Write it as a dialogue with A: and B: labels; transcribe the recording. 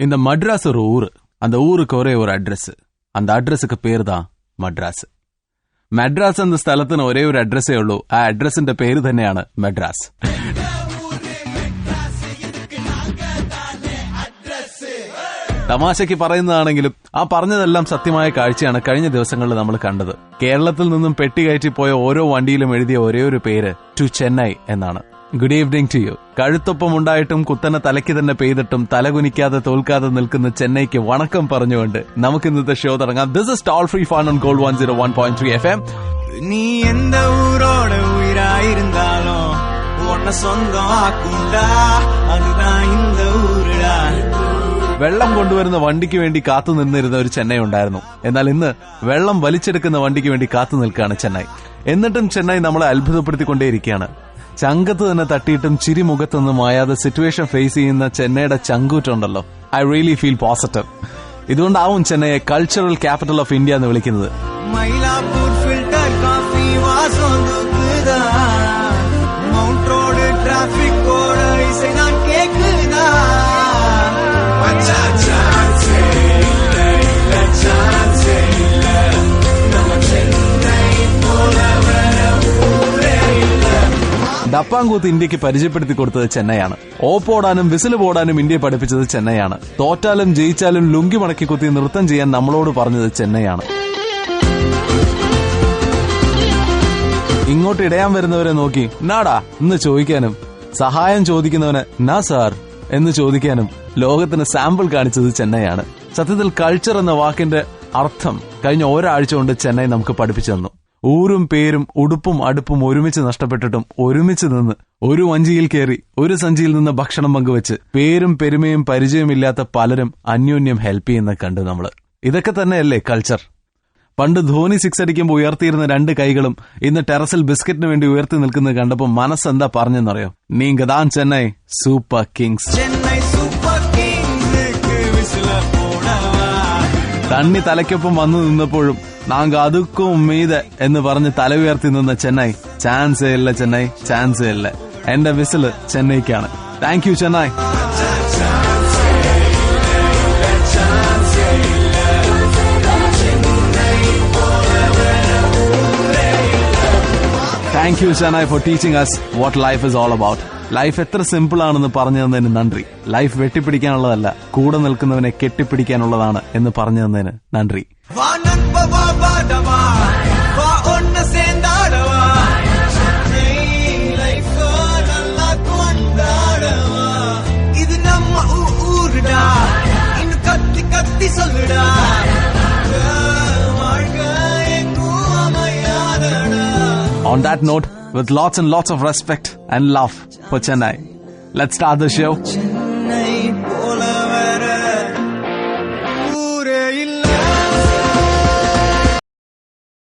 A: இந்த மட்ராஸ் ஒரு ஊரு அந்த ஊருக்கு ஒரே ஒரு அட்ரஸ் அந்த அட்ரஸுக்கு பேர் தான் മദ്രാസ് മദ്രാസ് എന്ന സ്ഥലത്തിന് ഒരേ ഒരു അഡ്രസ്സേ ഉള്ളൂ ആ അഡ്രസ്സിന്റെ പേര് തന്നെയാണ് മദ്രാസ് തമാശയ്ക്ക് പറയുന്നതാണെങ്കിലും ആ പറഞ്ഞതെല്ലാം സത്യമായ കാഴ്ചയാണ് കഴിഞ്ഞ ദിവസങ്ങളിൽ നമ്മൾ കണ്ടത് കേരളത്തിൽ നിന്നും പെട്ടി കയറ്റി പോയ ഓരോ വണ്ടിയിലും എഴുതിയ ഒരേ ഒരു പേര് ടു ചെന്നൈ എന്നാണ് ഗുഡ് ഈവനിങ് ടു യു കഴുത്തൊപ്പം ഉണ്ടായിട്ടും കുത്തനെ തലയ്ക്ക് തന്നെ പെയ്തിട്ടും തലകുനിക്കാതെ തോൽക്കാതെ നിൽക്കുന്ന ചെന്നൈക്ക് വണക്കം പറഞ്ഞുകൊണ്ട് നമുക്ക് ഇന്നത്തെ ഷോ തുടങ്ങാം this is toll free fun on gold one zero one point three F M
B: நீ எந்த ஊரோட உயிராயிருந்தாலும் உன்னை சொந்தம் ஆக்குண்டா அதுதான் இந்த ஊருடா
A: വെള്ളം കൊണ്ടുവരുന്ന വണ്ടിക്ക് വേണ്ടി കാത്തു നിന്നിരുന്ന ഒരു ചെന്നൈ ഉണ്ടായിരുന്നു. എന്നാൽ ഇന്ന് വെള്ളം വലിച്ചെടുക്കുന്ന വണ്ടിക്ക് വേണ്ടി കാത്തു നിൽക്കുകയാണ് ചെന്നൈ. എന്നിട്ടും ചെന്നൈ നമ്മളെ അത്ഭുതപ്പെടുത്തിക്കൊണ്ടേയിരിക്കുകയാണ്. ചങ്കത്ത് തന്നെ തട്ടിയിട്ടും ചിരി മുഖത്തൊന്നും മായാതെ സിറ്റുവേഷൻ ഫേസ് ചെയ്യുന്ന ചെന്നൈയുടെ ചങ്കൂറ്റുണ്ടല്ലോ. ഐ റിയലി ഫീൽ പോസിറ്റീവ് ഇതുകൊണ്ടാവും ചെന്നൈയെ കൾച്ചറൽ ക്യാപിറ്റൽ ഓഫ് ഇന്ത്യ എന്ന് വിളിക്കുന്നത്.
B: മൈലാപ്പൂർ ഫിൽട്ടർ കാഫി വാസോ
A: ഡപ്പാങ്കൂത്ത് ഇന്ത്യയ്ക്ക് പരിചയപ്പെടുത്തി കൊടുത്തത് ചെന്നൈയാണ്. ഓപ്പോടാനും വിസിൽ പോടാനും ഇന്ത്യയെ പഠിപ്പിച്ചത് ചെന്നൈയാണ്. തോറ്റാലും ജയിച്ചാലും ലുങ്കി മടക്കി കുത്തി നൃത്തം ചെയ്യാൻ നമ്മളോട് പറഞ്ഞത് ചെന്നൈയാണ്. ഇങ്ങോട്ട് ഇടയാൻ വരുന്നവരെ നോക്കി നാടാ എന്ന് ചോദിക്കാനും. സഹായം ചോദിക്കുന്നവന് നാ സാർ എന്ന് ചോദിക്കാനും ലോകത്തിന് സാമ്പിൾ കാണിച്ചത് ചെന്നൈയാണ്. സത്യത്തിൽ കൾച്ചർ എന്ന വാക്കിന്റെ അർത്ഥം കഴിഞ്ഞ ഒരാഴ്ച കൊണ്ട് ചെന്നൈ നമുക്ക് പഠിപ്പിച്ചു തന്നു. ഊരും പേരും ഉടുപ്പും അടുപ്പും ഒരുമിച്ച് നഷ്ടപ്പെട്ടിട്ടും ഒരുമിച്ച് നിന്ന് ഒരു വഞ്ചിയിൽ കയറി ഒരു സഞ്ചിയിൽ നിന്ന് ഭക്ഷണം പങ്കുവെച്ച് പേരും പെരുമയും പരിചയമില്ലാത്ത പലരും അന്യോന്യം ഹെൽപ്പ് ചെയ്യുന്ന കണ്ടു നമ്മൾ ഇതൊക്കെ തന്നെയല്ലേ കൾച്ചർ? പണ്ട് ധോനി സിക്സ് അടിക്കുമ്പോൾ ഉയർത്തിയിരുന്ന രണ്ട് കൈകളും ഇന്ന് ടെറസിൽ ബിസ്ക്കറ്റിന് വേണ്ടി ഉയർത്തി നിൽക്കുന്നത് കണ്ടപ്പോൾ മനസ്സെന്താ പറഞ്ഞെന്നറിയോ? നീങ്കദാൻ
B: Chennai super Chennai super kings
A: തണ്ണി തലയ്ക്കൊപ്പം വന്നു നിന്നപ്പോഴും നാങ്ക അതുക്കും മീതെ എന്ന് പറഞ്ഞ് തല ഉയർത്തി നിന്ന ചെന്നൈ ചാൻസേ ഇല്ല ചെന്നൈ ചാൻസേ ഇല്ല. എന്റെ whistle ചെന്നൈക്കാണ്. Thank you Chennai. Thank you Chennai for teaching us what life is all about life എത്ര സിമ്പിൾ ആണെന്ന് പറഞ്ഞു തന്നതിന് നന്ദി ലൈഫ് വെട്ടിപ്പിടിക്കാനുള്ളതല്ല കൂടെ നിൽക്കുന്നവനെ കെട്ടിപ്പിടിക്കാനുള്ളതാണ് എന്ന് പറഞ്ഞു തന്നതിന് നന്ദി
B: வா நண்ப வா பாடவா வா ஒன்ன சேர்ந்தாடவா
A: On that note, with lots and lots of respect and love for Chennai, let's start the show.